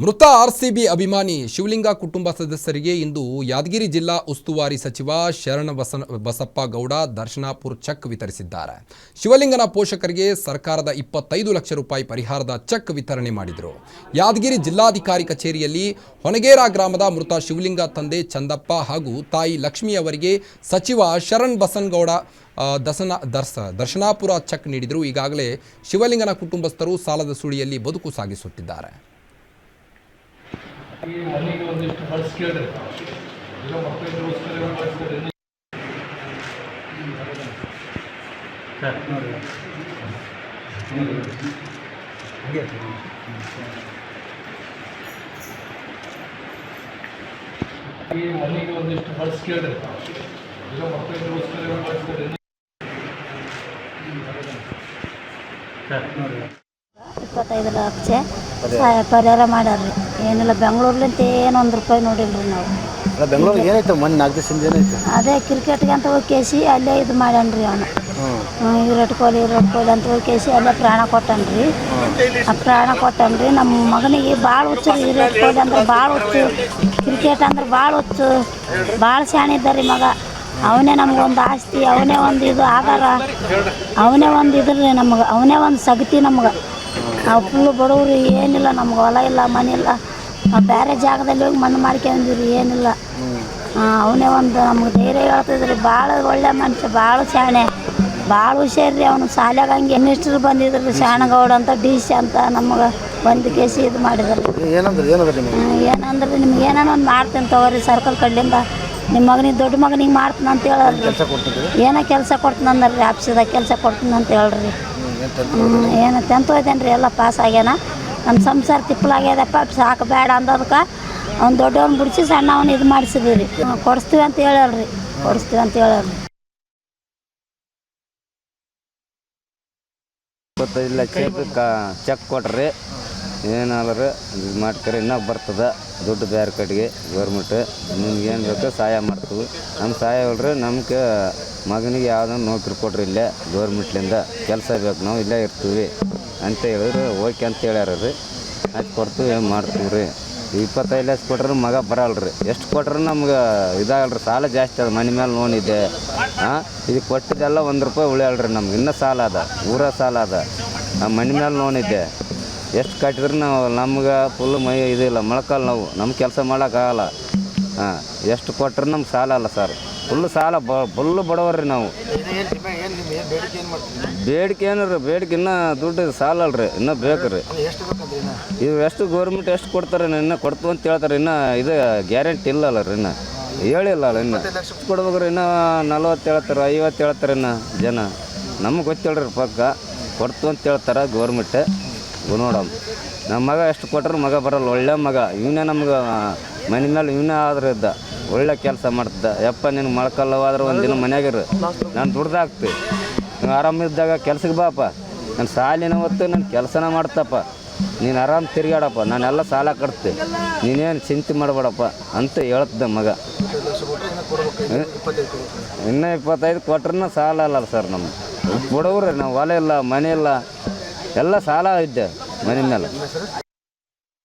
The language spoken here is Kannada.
ಮೃತ ಆರ್ಸಿಬಿ ಅಭಿಮಾನಿ ಶಿವಲಿಂಗ ಕುಟುಂಬ ಸದಸ್ಯರಿಗೆ ಇಂದು ಯಾದಗಿರಿ ಜಿಲ್ಲಾ ಉಸ್ತುವಾರಿ ಸಚಿವ ಶರಣ ಬಸನ, ಬಸಪ್ಪ ಗೌಡ ದರ್ಶನಾಪುರ್ ಚೆಕ್ ವಿತರಿಸಿದ್ದಾರೆ. ಶಿವಲಿಂಗನ ಪೋಷಕರಿಗೆ ಸರ್ಕಾರದ ಇಪ್ಪತ್ತೈದು ಲಕ್ಷ ರೂಪಾಯಿ ಪರಿಹಾರದ ಚೆಕ್ ವಿತರಣೆ ಮಾಡಿದರು. ಯಾದಗಿರಿ ಜಿಲ್ಲಾಧಿಕಾರಿ ಕಚೇರಿಯಲ್ಲಿ ಹೊನಗೇರ ಗ್ರಾಮದ ಮೃತ ಶಿವಲಿಂಗ ತಂದೆ ಚಂದಪ್ಪ ಹಾಗೂ ತಾಯಿ ಲಕ್ಷ್ಮಿ ಅವರಿಗೆ ಸಚಿವ ಶರಣ್ ಬಸನಗೌಡ ದಸನ ದರ್ಶ ದರ್ಶನಾಪುರ ಚೆಕ್ ನೀಡಿದರು. ಈಗಾಗಲೇ ಶಿವಲಿಂಗನ ಕುಟುಂಬಸ್ಥರು ಸಾಲದ ಸುಳಿಯಲ್ಲಿ ಬದುಕು ಸಾಗಿಸುತ್ತಿದ್ದಾರೆ. ಈ ಮನೆಗೆ ಒಂದಿಷ್ಟು ಹೊಲ್ಸ್ ಕೇಳ್ರಿ ಈಗ ಮಕ್ಕಳಿಗೋಸ್ಕರ ಬಳಸ್ತಾರೆ ಈ ಮನೆಗೆ ಒಂದಿಷ್ಟು ಹೊಲ್ಸ್ ಕೇಳ್ರಿ ಈಗ ಮಕ್ಕಳಿಗೋಸ್ಕರ ಬಳಸ್ತಾರೆ ಇಪ್ಪತ್ತೈದು ಲಕ್ಷ ಪರಿಹಾರ ಮಾಡ್ಯಾರ್ರಿ ಏನಿಲ್ಲ ಬೆಂಗಳೂರ್ಲಿಂತ ಏನು ಒಂದು ರೂಪಾಯಿ ನೋಡಿಲ್ರಿ ನಾವು. ಅಲ್ಲ ಬೆಂಗಳೂರಿಗೆ ಏನಾಯ್ತು? ಮೊನ್ನೆ ನಾಲ್ಕು ದಿವಸದಿಂದ ಏನಾಯ್ತು? ಅದೇ ಕ್ರಿಕೆಟ್ಗೆ ಅಂತ ಹೋಗಿ ಕೇಸಿ ಅಲ್ಲೇ ಇದು ಮಾಡ್ಯಾನ್ರಿ ಅವನು. ವಿರಾಟ್ ಕೊಹ್ಲಿ ವಿರಾಟ್ ಕೊಹ್ಲಿ ಅಂತ ಹೋಗಿ ಕೇಸಿ ಅಲ್ಲೇ ಪ್ರಾಣ ಕೊಟ್ಟನ್ರಿ. ಆ ಪ್ರಾಣ ಕೊಟ್ಟನ್ರಿ ನಮ್ಮ ಮಗನಿಗೆ ಭಾಳ ಹುಚ್ಚು ರೀ ವಿರಾಟ್ ಕೊಹ್ಲಿ ಅಂದ್ರೆ ಭಾಳ ಹುಚ್ಚು. ಕ್ರಿಕೆಟ್ ಅಂದ್ರೆ ಭಾಳ ಹುಚ್ಚು. ಭಾಳ ಶಾಣಿದ್ದಾರಿ ಮಗ. ಅವನೇ ನಮ್ಗೊಂದು ಆಸ್ತಿ ಅವನೇ ಒಂದು ಇದು ಆಧಾರ. ಅವನೇ ಒಂದು ಇದ್ರಿ ನಮ್ಗೆ ಅವನೇ ಒಂದು ಸಗತಿ ನಮ್ಗೆ. ನಾವು ಫುಲ್ಲು ಬಡವ್ರಿ ಏನಿಲ್ಲ ನಮ್ಗೆ ಹೊಲ ಇಲ್ಲ ಮನೆ ಇಲ್ಲ. ನಾವು ಬೇರೆ ಜಾಗದಲ್ಲಿ ಹೋಗಿ ಮಣ್ಣು ಮಾಡ್ಕೊಂಡಿವ್ರಿ ಏನಿಲ್ಲ. ಅವನೇ ಒಂದು ನಮ್ಗೆ ಧೈರ್ಯ ಹೇಳ್ತಿದ್ರಿ ಭಾಳ ಒಳ್ಳೆ ಮನುಷ್ಯ ಭಾಳ ಶಾಣೆ. ಭಾಳ ಹುಷಾರು ರೀ ಅವನು ಶಾಲ್ಯಾಗ ಹಂಗೆ ಮಿನಿಸ್ಟ್ರು ಬಂದಿದ್ರು ಶಾಣಗೌಡ ಅಂತ ಡಿ ಸಿ ಅಂತ ನಮಗೆ ಒಂದು ಕೇಸಿ ಇದು ಮಾಡಿದ್ರು ಏನಂದ್ರೆ ನಿಮಗೆ ಏನಾನ ಒಂದು ಮಾಡ್ತೀನಿ ತಗೋರಿ ಸರ್ಕಲ್ ಕಡ್ಲಿಂದ. ನಿಮ್ಮ ಮಗನಿಗೆ ದೊಡ್ಡ ಮಗನಿಗೆ ಮಾಡ್ತೀನಿ ಅಂತ ಹೇಳಲ್ರಿ ಏನೋ ಕೆಲಸ ಕೊಡ್ತೀನಿ ರೀ ಆಫೀಸ್ದಾಗ ಕೆಲಸ ಕೊಡ್ತೀನಿ ಅಂತ ಹೇಳ್ರಿ. ಹ್ಞೂ ಏನು ಟೆಂತ್ ಹೋಯ್ತೇನೆ ರೀ ಎಲ್ಲ ಪಾಸ್ ಆಗ್ಯಾನ. ನಮ್ಮ ಸಂಸಾರ ತಿಪ್ಪಲಾಗ್ಯದಪ್ಪ, ಸಾಕು ಬೇಡ ಅಂದದಕ್ಕೆ ಅವ್ನು ದೊಡ್ಡವ್ನು ಬಿಡಿಸಿ ಸಣ್ಣವನು ಇದು ಮಾಡಿಸಿದ್ವಿ ರೀ ಕೊಡಿಸ್ತೀವಿ ಅಂತ ಹೇಳಲ್ರಿ, ಕೊಡಿಸ್ತೀವಿ ಅಂತ ಹೇಳಲ್ರಿ. ಇಪ್ಪತ್ತೈದು ಲಕ್ಷ ಚೆಕ್ ಕೊಟ್ರಿ. ಏನಾದ್ರು ಇದು ಮಾಡ್ತಾರೆ ಇನ್ನೂ ಬರ್ತದೆ. ದುಡ್ಡು ಬೇರೆ ಕಡೆಗೆ ಗೌರ್ಮೆಂಟ್ ನಿಮ್ಗೆ ಏನು ಬೇಕು ಸಹಾಯ ಮಾಡ್ತೀವಿ. ನಮ್ಮ ಸಹಾಯ ಹೇಳ್ರಿ ನಮ್ಗೆ ಮಗನಿಗೆ ಯಾವುದೋ ನೌಕರಿ ಕೊಡ್ರಿ ಇಲ್ಲೇ ಗೌರ್ಮೆಂಟ್ಲಿಂದ ಕೆಲಸ ಬೇಕು, ನಾವು ಇಲ್ಲೇ ಇರ್ತೀವಿ. ಅಂತ ಹೇಳಿದ್ರು ಓಕೆ ಅಂತ ಹೇಳ್ಯಾರ ರೀ. ಅದು ಕೊಡ್ತೀವಿ ಮಾಡ್ತೀವಿ ರೀ. ಇಪ್ಪತ್ತೈದು ಲಕ್ಷ ಕೊಟ್ರೆ ಮಗ ಬರಲ್ಲ ರೀ. ಎಷ್ಟು ಕೊಟ್ರೂ ನಮ್ಗೆ ಇದಾಗಲ್ಲ ರೀ. ಸಾಲ ಜಾಸ್ತಿ ಅದ, ಮನೆ ಮೇಲೆ ಲೋನ್ ಇದೆ. ಹಾಂ ಇದು ಕೊಟ್ಟಿದ್ದೆಲ್ಲ ಒಂದು ರೂಪಾಯಿ ಉಳಿಯಲ್ಲ ರೀ ನಮ್ಗೆ. ಇನ್ನೂ ಸಾಲ ಅದ, ಊರ ಸಾಲ ಅದ. ನಮ್ಮ ಮನೆ ಮೇಲೆ ಲೋನ್ ಇದೆ. ಎಷ್ಟು ಕಟ್ಟಿದ್ರೆ ನಾವು ನಮ್ಗೆ ಫುಲ್ ಮೈ ಇದಿಲ್ಲ ಮೊಳಕಲ್ಲ ನಾವು. ನಮ್ಮ ಕೆಲಸ ಮಾಡೋಕ್ಕಾಗಲ್ಲ ಹಾಂ ಎಷ್ಟು ಕೊಟ್ರೆ ನಮ್ಗೆ ಸಾಲ ಅಲ್ಲ ಸರ್ ಫುಲ್ಲು ಸಾಲ ಬ ಫುಲ್ಲು ನಾವು. ಬೇಡಿಕೆ ಏನು ರೀ ಬೇಡಿಕೆ ಇನ್ನೂ ದುಡ್ಡು ಸಾಲ ಅಲ್ರಿ ಇನ್ನೂ ಬೇಕು ರೀ ಎಷ್ಟು ಬೇಕಂದ್ರೆ ಇನ್ನ? ಇವು ಎಷ್ಟು ಗೌರ್ಮೆಂಟ್ ಎಷ್ಟು ಕೊಡ್ತಾರೆ ಇನ್ನೂ ಕೊಡ್ತು ಅಂತ ಹೇಳ್ತಾರೆ ಇನ್ನ ಇದು ಗ್ಯಾರಂಟಿ ಇಲ್ಲಲ್ಲ ರೀ ಇನ್ನು. ಹೇಳಿಲ್ಲ ಅಲ್ಲ ಇನ್ನು. ಕೊಡ್ಬೇಕ್ರಿ ಇನ್ನ ನಲ್ವತ್ತು ಹೇಳ್ತಾರೆ ಐವತ್ತು ಹೇಳ್ತಾರೆ ಇನ್ನು ಜನ. ನಮ್ಗೆ ಗೊತ್ತಿಲ್ರಿ ಪಕ್ಕ. ಕೊಡ್ತು ಅಂತ ಹೇಳ್ತಾರೆ ಗೌರ್ಮೆಂಟ್ ನೋಡಮ್. ನಮ್ಮ ಮಗ ಎಷ್ಟು ಕೊಟ್ಟರು ಮಗ ಬರಲ್ಲ ಒಳ್ಳೆ ಮಗ. ಇವನೇ ನಮ್ಗೆ ಮನೆ ಮೇಲೆ ಇವನೇ ಆದ್ರೆ ಇದ್ದ ಒಳ್ಳೆ ಕೆಲಸ ಮಾಡ್ತಿದ್ದ. ಯಪ್ಪ ನಿನ್ನ ಮೊಳಕಲ್ಲವಾದ್ರೆ ಒಂದು ದಿನ ಮನೆಯಾಗಿರು. ನಾನು ದುಡ್ದಾಕ್ತಿ ನೀವು ಆರಾಮಿದ್ದಾಗ ಕೆಲ್ಸಕ್ಕೆ ಬಾಪ. ನನ್ನ ಸಾಲಿನ ಹೊತ್ತು ನನ್ನ ಕೆಲಸನ ಮಾಡ್ತಪ್ಪ. ನೀನು ಆರಾಮ್ ತಿರ್ಗಾಡಪ್ಪ ನಾನೆಲ್ಲ ಸಾಲ ಕಟ್ತೆ. ನೀನೇನು ಚಿಂತೆ ಮಾಡಬೇಡಪ್ಪ ಅಂತ ಹೇಳ್ತಿದ್ದ ಮಗ. ಇನ್ನೂ ಇಪ್ಪತ್ತೈದು ಕೊಟ್ರನ್ನ ಸಾಲ ಅಲ್ಲ ಸರ್ ನಮ್ಮ ಬಡವ್ರಿ, ನಾವು ಹೊಲ ಇಲ್ಲ, ಮನೆ ಇಲ್ಲ. ಎಲ್ಲ ಸಾಲ ಇದ್ದೆ ಮನೆ ಮೇಲೆ